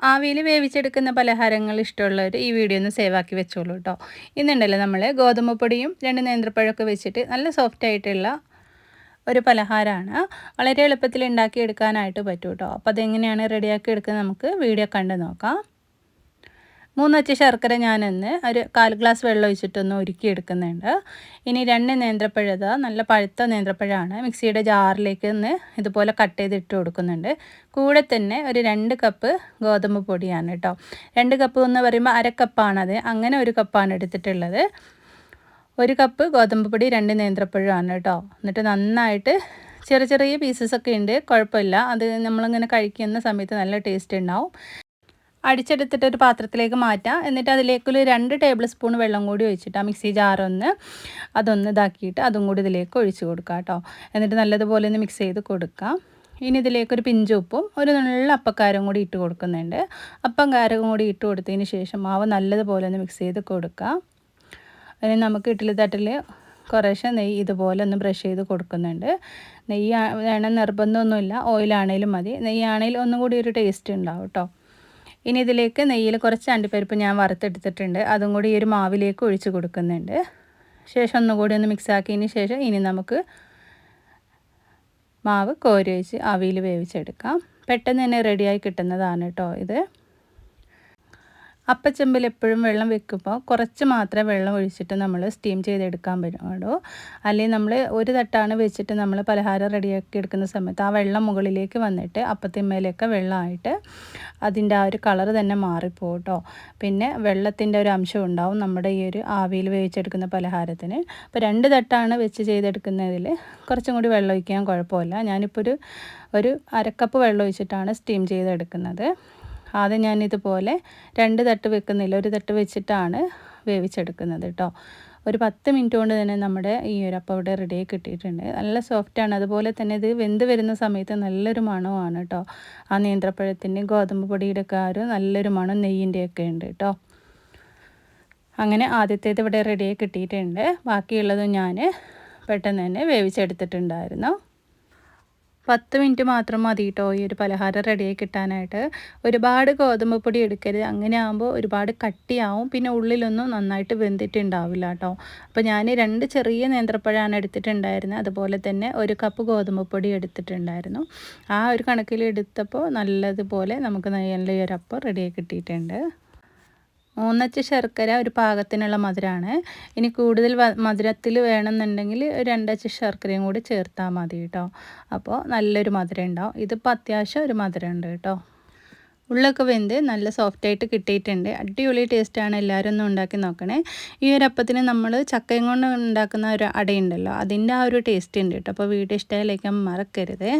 ആവിയിൽ വേവിച്ചെടുക്കുന്ന പലഹാരങ്ങൾ ഇഷ്ടമുള്ളവർ ഈ വീഡിയോ ഒന്ന് സേവ് ആക്കി വെച്ചോളൂ കേട്ടോ ഇന്നുണ്ടല്ലോ നമ്മൾ ഗോതമ്പ് പൊടിയും രണ്ട് നേന്ത്രപ്പഴമൊക്കെ വെച്ചിട്ട് നല്ല സോഫ്റ്റ് ആയിട്ടുള്ള ഒരു പലഹാരമാണ് വളരെ എളുപ്പത്തിൽ ഉണ്ടാക്കിയെടുക്കാനായിട്ട് പറ്റും കേട്ടോ അപ്പോൾ അതെങ്ങനെയാണ് റെഡിയാക്കി എടുക്കുന്നത് നമുക്ക് വീഡിയോ കണ്ട് നോക്കാം. മൂന്നച്ച ശർക്കര ഞാനൊന്ന് ഒരു കാൽ ഗ്ലാസ് വെള്ളം ഒഴിച്ചിട്ടൊന്ന് ഉരുക്കി എടുക്കുന്നുണ്ട് ഇനി രണ്ട് നേന്ത്രപ്പഴത നല്ല പഴുത്ത നേന്ത്രപ്പഴമാണ് മിക്സിയുടെ ജാറിലേക്ക് ഒന്ന് ഇതുപോലെ കട്ട് ചെയ്ത് ഇട്ട് കൊടുക്കുന്നുണ്ട്. കൂടെ തന്നെ ഒരു രണ്ട് കപ്പ് ഗോതമ്പ് പൊടിയാണ് കേട്ടോ. രണ്ട് കപ്പ് എന്ന് പറയുമ്പോൾ അര കപ്പാണത്. അങ്ങനെ ഒരു കപ്പാണ് എടുത്തിട്ടുള്ളത്. ഒരു കപ്പ് ഗോതമ്പ് പൊടി രണ്ട് നേന്ത്രപ്പഴമാണ് കേട്ടോ. എന്നിട്ട് നന്നായിട്ട് ചെറിയ ചെറിയ പീസസ് ഒക്കെ ഉണ്ട്. കുഴപ്പമില്ല. അത് നമ്മളിങ്ങനെ കഴിക്കുന്ന സമയത്ത് നല്ല ടേസ്റ്റ് ഉണ്ടാവും. അടിച്ചെടുത്തിട്ട് ഒരു പാത്രത്തിലേക്ക് മാറ്റാം. എന്നിട്ട് അതിലേക്കൊരു രണ്ട് ടേബിൾ സ്പൂൺ വെള്ളം കൂടി ഒഴിച്ചിട്ട് ആ മിക്സി ജാറൊന്ന് അതൊന്ന് ഇതാക്കിയിട്ട് അതും കൂടി ഇതിലേക്ക് ഒഴിച്ച് കൊടുക്കുക കേട്ടോ. എന്നിട്ട് നല്ലതുപോലെ ഒന്ന് മിക്സ് ചെയ്ത് കൊടുക്കാം. ഇനി ഇതിലേക്കൊരു പിഞ്ചുപ്പും ഒരു നല്ല അപ്പക്കാരം കൂടി ഇട്ട് കൊടുക്കുന്നുണ്ട്. അപ്പം കാരവും കൂടി ഇട്ട് കൊടുത്തതിന് ശേഷം മാവ് നല്ലതുപോലെ ഒന്ന് മിക്സ് ചെയ്ത് കൊടുക്കാം. അതിന് നമുക്ക് ഇഡ്ഡലി തട്ടിൽ കുറേശ്ശെ നെയ്യ് ഇതുപോലെ ഒന്ന് ബ്രഷ് ചെയ്ത് കൊടുക്കുന്നുണ്ട്. നെയ്യ് വേണം നിർബന്ധമൊന്നുമില്ല. ഓയിലാണേലും മതി. നെയ്യാണേലും ഒന്നും കൂടി ഒരു ടേസ്റ്റ് ഉണ്ടാവും കേട്ടോ. ഇനി ഇതിലേക്ക് നെയ്യിൽ കുറച്ച് അണ്ടിപ്പരിപ്പ് ഞാൻ വറുത്തെടുത്തിട്ടുണ്ട്. അതും കൂടി ഈ ഒരു മാവിലേക്ക് ഒഴിച്ച് കൊടുക്കുന്നുണ്ട്. ശേഷം ഒന്നുകൂടി ഒന്ന് മിക്സ് ആക്കിയതിന് ശേഷം ഇനി നമുക്ക് മാവ് കോരി വെച്ച് അവിയിൽ വേവിച്ചെടുക്കാം. പെട്ടെന്ന് തന്നെ റെഡിയായി കിട്ടുന്നതാണ് കേട്ടോ ഇത്. അപ്പച്ചെമ്പിൽ എപ്പോഴും വെള്ളം വെക്കുമ്പോൾ കുറച്ച് മാത്രമേ വെള്ളം ഒഴിച്ചിട്ട് നമ്മൾ സ്റ്റീം ചെയ്തെടുക്കാൻ പറ്റുള്ളൂ അല്ലെങ്കിൽ നമ്മൾ ഒരു തട്ടാണ് വെച്ചിട്ട് നമ്മൾ പലഹാരം റെഡിയാക്കി എടുക്കുന്ന സമയത്ത് ആ വെള്ളം മുകളിലേക്ക് വന്നിട്ട് അപ്പത്തിമ്മയിലൊക്കെ വെള്ളമായിട്ട് അതിന്റെ ആ ഒരു കളർ തന്നെ മാറിപ്പോകും കേട്ടോ പിന്നെ വെള്ളത്തിന്റെ ഒരു അംശം ഉണ്ടാവും നമ്മുടെ ഈ ഒരു ആവിയിൽ വേവിച്ചെടുക്കുന്ന പലഹാരത്തിന്. അപ്പോൾ രണ്ട് തട്ടാണ് വെച്ച് ചെയ്തെടുക്കുന്നതിൽ കുറച്ചും കൂടി വെള്ളം ഒഴിക്കാൻ കുഴപ്പമില്ല. ഞാനിപ്പോൾ ഒരു ഒരു അരക്കപ്പ് വെള്ളം ഒഴിച്ചിട്ടാണ് സ്റ്റീം ചെയ്തെടുക്കുന്നത്. ആദ്യം ഞാനിതുപോലെ രണ്ട് തട്ട് വെക്കുന്നില്ല ഒരു തട്ട് വെച്ചിട്ടാണ് വേവിച്ചെടുക്കുന്നത് കേട്ടോ. ഒരു പത്ത് മിനിറ്റ് കൊണ്ട് തന്നെ നമ്മുടെ ഈ ഒരു അപ്പം ഇവിടെ റെഡിയായി കിട്ടിയിട്ടുണ്ട്. നല്ല സോഫ്റ്റാണ് അതുപോലെ തന്നെ ഇത് വെന്ത് വരുന്ന സമയത്ത് നല്ലൊരു മണമാണ് കേട്ടോ. ആ നേന്ത്രപ്പഴത്തിന്റെ ഗോതമ്പ് പൊടിയുടെ ഒക്കെ ഒരു നല്ലൊരു മണം നെയ്യിന്റെയൊക്കെ ഉണ്ട് കേട്ടോ. അങ്ങനെ ആദ്യത്തേത് ഇവിടെ റെഡിയായി കിട്ടിയിട്ടുണ്ട്. ബാക്കിയുള്ളതും ഞാൻ പെട്ടെന്ന് തന്നെ വേവിച്ചെടുത്തിട്ടുണ്ടായിരുന്നു. പത്ത് മിനിറ്റ് മാത്രം മതി കേട്ടോ ഈ ഒരു പലഹാരം റെഡിയായി കിട്ടാനായിട്ട്. ഒരുപാട് ഗോതമ്പ് പൊടി എടുക്കരുത്. അങ്ങനെ ആകുമ്പോൾ ഒരുപാട് കട്ടിയാവും. പിന്നെ ഉള്ളിലൊന്നും നന്നായിട്ട് വെന്തിട്ടുണ്ടാവില്ല കേട്ടോ അപ്പോൾ ഞാൻ രണ്ട് ചെറിയ നേന്ത്രപ്പഴമാണ് എടുത്തിട്ടുണ്ടായിരുന്നത് അതുപോലെ തന്നെ ഒരു കപ്പ് ഗോതമ്പ് പൊടി എടുത്തിട്ടുണ്ടായിരുന്നു. ആ ഒരു കണക്കിൽ എടുത്തപ്പോൾ നല്ലതുപോലെ നമുക്ക് നല്ല ഒരു അപ്പം റെഡിയായി കിട്ടിയിട്ടുണ്ട്. മൂന്നച്ച് ശർക്കര ഒരു പാകത്തിനുള്ള മധുരമാണ് ഇനി കൂടുതൽ മധുരത്തിൽ വേണമെന്നുണ്ടെങ്കിൽ രണ്ടച്ച് ശർക്കരയും കൂടി ചേർത്താൽ മതി കേട്ടോ. അപ്പോൾ നല്ലൊരു മധുരം ഉണ്ടാവും. ഇതിപ്പോൾ അത്യാവശ്യം ഒരു മധുരം ഉണ്ട് കേട്ടോ. ഉള്ളൊക്കെ വെന്ത് നല്ല സോഫ്റ്റായിട്ട് കിട്ടിയിട്ടുണ്ട്. അടിപൊളി ടേസ്റ്റാണ് എല്ലാവരും ഒന്ന് ഉണ്ടാക്കി നോക്കണേ. ഈ ഒരു അപ്പത്തിന് നമ്മൾ ചക്കയും കൊണ്ട് ഉണ്ടാക്കുന്ന ഒരു അടയുണ്ടല്ലോ. അതിന്റെ ആ ഒരു ടേസ്റ്റ് ഉണ്ട് കേട്ടോ. അപ്പോൾ വീഡിയോ ഇഷ്ടമായിലേക്കാൻ മറക്കരുതേ.